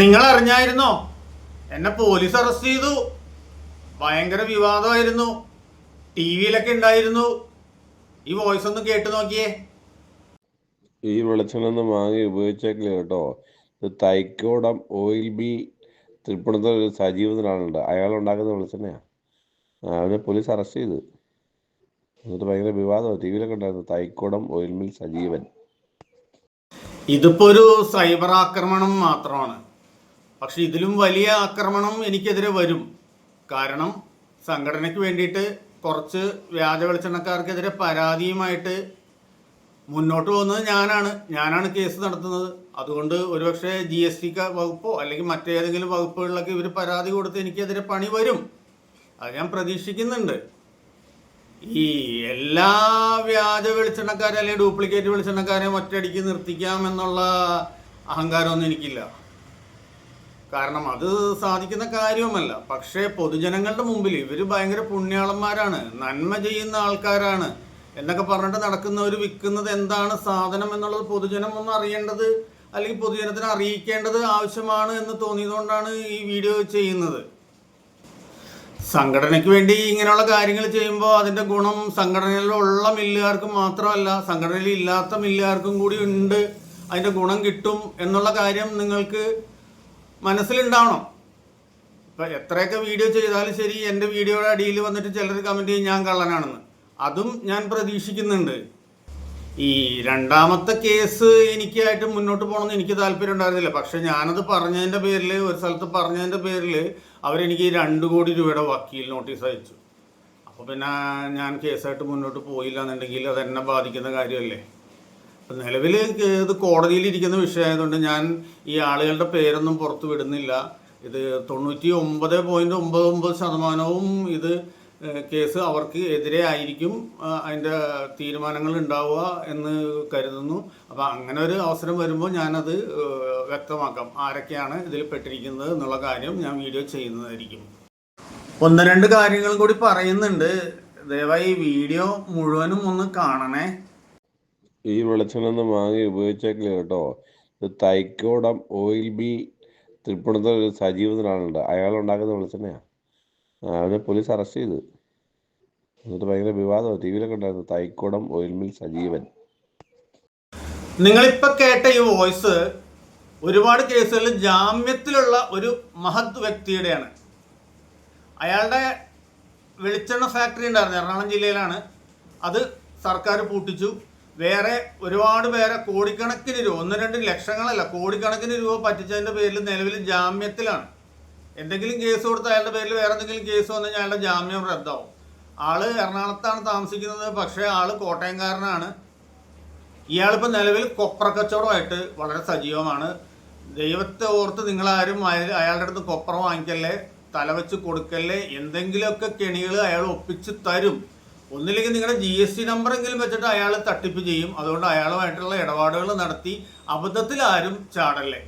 നിങ്ങൾ അറിഞ്ഞായിരുന്നോ എന്നെ police arrest ചെയ്തു. ഭയങ്കര വിവാദമായിരുന്നു. ടി വിയിലൊക്കെ ഉണ്ടായിരുന്നു. ഈ വോയിസ് ഒന്ന് കേട്ട് നോക്കിയേ. ഈ വെളിച്ചെണ്ണ വാങ്ങി ഉപയോഗിച്ചേക്കില്ല കേട്ടോ. ഇത് തൈക്കോടം ഓയിൽ ബിൽ തൃപ്പൂണിത്തുറ ഒരു സജീവത്തിലാണുണ്ട് അയാൾ ഉണ്ടാക്കുന്ന വെളിച്ചെണ്ണയാണ് അവനെ പോലീസ് അറസ്റ്റ് ചെയ്തു. എന്നിട്ട് ഭയങ്കര വിവാദമാണ് ടി വിയിലൊക്കെ ഉണ്ടായിരുന്നു. Thaikkodam oil mill Sajeevan. ഇതിപ്പോ ഒരു സൈബർ ആക്രമണം മാത്രമാണ്. പക്ഷെ ഇതിലും വലിയ ആക്രമണം എനിക്കെതിരെ വരും. കാരണം സംഘടനയ്ക്ക് വേണ്ടിയിട്ട് കുറച്ച് വ്യാജ വെളിച്ചെണ്ണക്കാർക്കെതിരെ പരാതിയുമായിട്ട് മുന്നോട്ട് പോകുന്നത് ഞാനാണ്. ഞാനാണ് കേസ് നടത്തുന്നത്. അതുകൊണ്ട് ഒരുപക്ഷെ ജി എസ് ടി വകുപ്പോ അല്ലെങ്കിൽ മറ്റേതെങ്കിലും വകുപ്പുകളിലൊക്കെ ഇവർ പരാതി കൊടുത്ത് എനിക്കെതിരെ പണി വരും. അത് ഞാൻ പ്രതീക്ഷിക്കുന്നുണ്ട്. ഈ എല്ലാ വ്യാജ വെളിച്ചെണ്ണക്കാരെ അല്ലെങ്കിൽ ഡ്യൂപ്ലിക്കേറ്റ് വെളിച്ചെണ്ണക്കാരെ ഒറ്റയടിക്ക് നിർത്തിക്കാം എന്നുള്ള അഹങ്കാരമൊന്നും എനിക്കില്ല. കാരണം അത് സാധിക്കുന്ന കാര്യവുമല്ല. പക്ഷേ പൊതുജനങ്ങളുടെ മുമ്പിൽ ഇവർ ഭയങ്കര പുണ്യാളന്മാരാണ്. നന്മ ചെയ്യുന്ന ആൾക്കാരാണ്. എന്നൊക്കെ പറഞ്ഞിട്ട് നടക്കുന്നവർ വിൽക്കുന്നത് എന്താണ് സാധനം എന്നുള്ളത് പൊതുജനം ഒന്ന് അറിയേണ്ടത് അല്ലെങ്കിൽ പൊതുജനത്തിന് അറിയിക്കേണ്ടത് ആവശ്യമാണ് എന്ന് തോന്നിയതുകൊണ്ടാണ് ഈ വീഡിയോ ചെയ്യുന്നത്. സംഘടനയ്ക്ക് വേണ്ടി ഇങ്ങനെയുള്ള കാര്യങ്ങൾ ചെയ്യുമ്പോൾ അതിന്റെ ഗുണം സംഘടനയിലുള്ള മില്ലുകാർക്ക് മാത്രമല്ല സംഘടനയിൽ ഇല്ലാത്ത മില്ലുകാർക്കും കൂടി ഉണ്ട്. അതിന്റെ ഗുണം കിട്ടും എന്നുള്ള കാര്യം നിങ്ങൾക്ക് മനസ്സിലുണ്ടാവണം. ഇപ്പം എത്രയൊക്കെ വീഡിയോ ചെയ്താലും ശരി എന്റെ വീഡിയോയുടെ അടിയിൽ വന്നിട്ട് ചിലർ കമന്റ് ചെയ്യും ഞാൻ കള്ളനാണെന്ന്. അതും ഞാൻ പ്രതീക്ഷിക്കുന്നുണ്ട്. ഈ രണ്ടാമത്തെ കേസ് എനിക്കായിട്ട് മുന്നോട്ട് പോകണമെന്ന് എനിക്ക് താല്പര്യം ഉണ്ടായിരുന്നില്ല. പക്ഷെ ഞാനത് പറഞ്ഞതിന്റെ പേരിൽ ഒരു സ്ഥലത്ത് പറഞ്ഞതിന്റെ പേരിൽ അവരെനിക്ക് രണ്ട് കോടി രൂപയുടെ വക്കീൽ നോട്ടീസ് അയച്ചു. അപ്പോൾ പിന്നെ ഞാൻ കേസായിട്ട് മുന്നോട്ട് പോയില്ല എന്നുണ്ടെങ്കിൽ അത് എന്നെ ബാധിക്കുന്ന കാര്യമല്ലേ? നിലവിൽ ഇത് കോടതിയിലിരിക്കുന്ന വിഷയമായതുകൊണ്ട് ഞാൻ ഈ ആളുകളുടെ പേരൊന്നും പുറത്ത് വിടുന്നില്ല. ഇത് തൊണ്ണൂറ്റി ഒമ്പത് പോയിന്റ് ഒമ്പത് ഒമ്പത് ശതമാനവും ഇത് കേസ് അവർക്ക് എതിരെ ആയിരിക്കും അതിന്റെ തീരുമാനങ്ങൾ ഉണ്ടാവുക എന്ന് കരുതുന്നു. അപ്പോൾ അങ്ങനെ ഒരു അവസരം വരുമ്പോൾ ഞാനത് വ്യക്തമാക്കാം. ആരൊക്കെയാണ് ഇതിൽ പെട്ടിരിക്കുന്നത് എന്നുള്ള കാര്യം ഞാൻ വീഡിയോ ചെയ്യുന്നതായിരിക്കും. ഒന്ന് രണ്ട് കാര്യങ്ങളും കൂടി പറയുന്നുണ്ട്. ദയവായി വീഡിയോ മുഴുവനും ഒന്ന് കാണണേ. ഈ വെളിച്ചെണ്ണ വാങ്ങി ഉപയോഗിച്ചേക്കില്ല കേട്ടോ. ഇത് തൈക്കോടം ഓയിൽ ബിൽ തൃപ്പൂണിത്തറ ഒരു സജീവത്തിലാണുണ്ട് അയാൾ ഉണ്ടാക്കുന്ന വെളിച്ചെണ്ണയാണ് അവനെ പോലീസ് അറസ്റ്റ് ചെയ്തു. എന്നിട്ട് ഭയങ്കര വിവാദമാണ് ടി വിയിലൊക്കെ ഉണ്ടായിരുന്നു. Thaikkodam oil mill Sajeevan. നിങ്ങളിപ്പോ കേട്ട ഈ വോയിസ് ഒരുപാട് കേസുകളിൽ ജാമ്യത്തിലുള്ള ഒരു മഹത് വ്യക്തിയുടെയാണ്. അയാളുടെ വെളിച്ചെണ്ണ ഫാക്ടറി ഉണ്ടായിരുന്നു. എറണാകുളം ജില്ലയിലാണ്. അത് സർക്കാർ പൂട്ടിച്ചു. വേറെ ഒരുപാട് പേരെ കോടിക്കണക്കിന് രൂപ ഒന്ന് രണ്ട് ലക്ഷങ്ങളല്ല കോടിക്കണക്കിന് രൂപ പറ്റിച്ചതിന്റെ പേരിൽ നിലവിൽ ജാമ്യത്തിലാണ്. എന്തെങ്കിലും കേസ് കൊടുത്ത് അയാളുടെ പേരിൽ വേറെ എന്തെങ്കിലും കേസ് വന്നു കഴിഞ്ഞാൽ അയാളുടെ ജാമ്യം റദ്ദാവും. ആൾ എറണാകുളത്താണ് താമസിക്കുന്നത് പക്ഷേ ആൾ കോട്ടയംകാരനാണ്. ഇയാളിപ്പോൾ നിലവിൽ കൊപ്ര കച്ചവടമായിട്ട് വളരെ സജീവമാണ്. ദൈവത്തെ ഓർത്ത് നിങ്ങളാരും അയ- അയാളുടെ അടുത്ത് കൊപ്ര വാങ്ങിക്കല്ലേ തലവെച്ച് കൊടുക്കല്ലേ എന്തെങ്കിലുമൊക്കെ കെണികൾ അയാൾ ഒപ്പിച്ച് തരും. ഒന്നില്ലെങ്കിൽ നിങ്ങളുടെ ജി എസ് ടി നമ്പറെങ്കിലും വെച്ചിട്ട് അയാൾ തട്ടിപ്പ് ചെയ്യും. അതുകൊണ്ട് അയാളുമായിട്ടുള്ള ഇടപാടുകൾ നടത്തി അബദ്ധത്തിൽ ആരും ചാടല്ലേ?